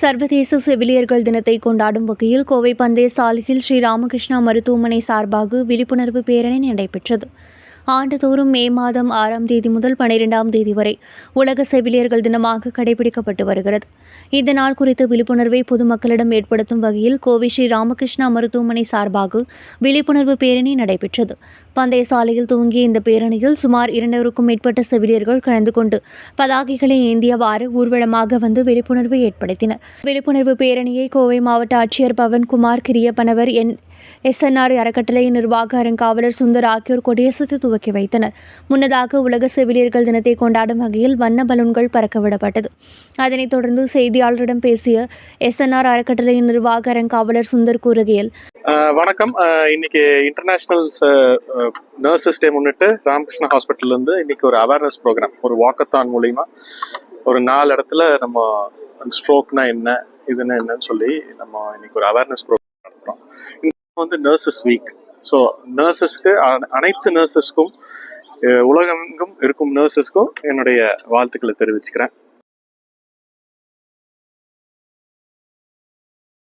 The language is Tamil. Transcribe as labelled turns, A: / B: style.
A: சர்வதேச செவிலியர்கள் தினத்தை கொண்டாடும் வகையில் கோவை பந்தய சாலையில் ஸ்ரீ ராமகிருஷ்ணா மருத்துவமனை சார்பாக விழிப்புணர்வு பேரணி நடைபெற்றது. ஆண்டுதோறும் மே மாதம் ஆறாம் தேதி முதல் பனிரெண்டாம் தேதி வரை உலக செவிலியர்கள் தினமாக கடைபிடிக்கப்பட்டு வருகிறது. இந்த நாள் குறித்த விழிப்புணர்வை பொதுமக்களிடம் ஏற்படுத்தும் வகையில் கோவை ஸ்ரீ ராமகிருஷ்ணா மருத்துவமனை சார்பாக விழிப்புணர்வு பேரணி நடைபெற்றது. பந்தய சாலையில் துவங்கிய இந்த பேரணியில் சுமார் இரண்டூறுக்கும் மேற்பட்ட செவிலியர்கள் கலந்து கொண்டு பதாகைகளை ஏந்தியவாறு ஊர்வலமாக வந்து விழிப்புணர்வை ஏற்படுத்தினர். விழிப்புணர்வு பேரணியை கோவை மாவட்ட ஆட்சியர் பவன்குமார் கிரியப்பனவர் என் எஸ்என்ஆர் அறக்கட்டளை நிர்வாக அறங்காவலர் சுந்தர் ஆகியோர் கொடியசத்தை துவக்கி வைத்தனர். முன்னதாக உலக செவிலியர்கள் தினத்தை கொண்டாடும் வகையில் வண்ண பலூன்கள் பறக்கவிடப்பட்டது அதனைத் தொடர்ந்து செய்தியாளரிடம் பேசிய எஸ்என்ஆர் அறக்கட்டளையின் நிர்வாக அறங்காவலர் சுந்தர் கூறுகையில்
B: ஆஹ் வணக்கம். இன்னைக்கு இன்டர்நேஷனல் நர்சஸ் டே முன்னிட்டு ராமகிருஷ்ணா ஹாஸ்பிட்டல்ல இருந்து இன்னைக்கு ஒரு அவேர்னஸ் ப்ரோக்ராம் ஒரு வாக்கத்தான் மூலியமா ஒரு நாலு இடத்துல நம்ம ஸ்ட்ரோக்னா என்ன இதுன்னு என்னன்னு சொல்லி நம்ம இன்னைக்கு ஒரு அவேர்னஸ் ப்ரோக்ராம் வந்து நர்சஸ் வீக் ஸோ நர்சஸ்க்கு அனைத்து நர்சஸ்க்கும் உலகெங்கும் இருக்கும் நர்சஸ்க்கும் என்னுடைய வாழ்த்துக்களை தெரிவிச்சுக்கிறேன்.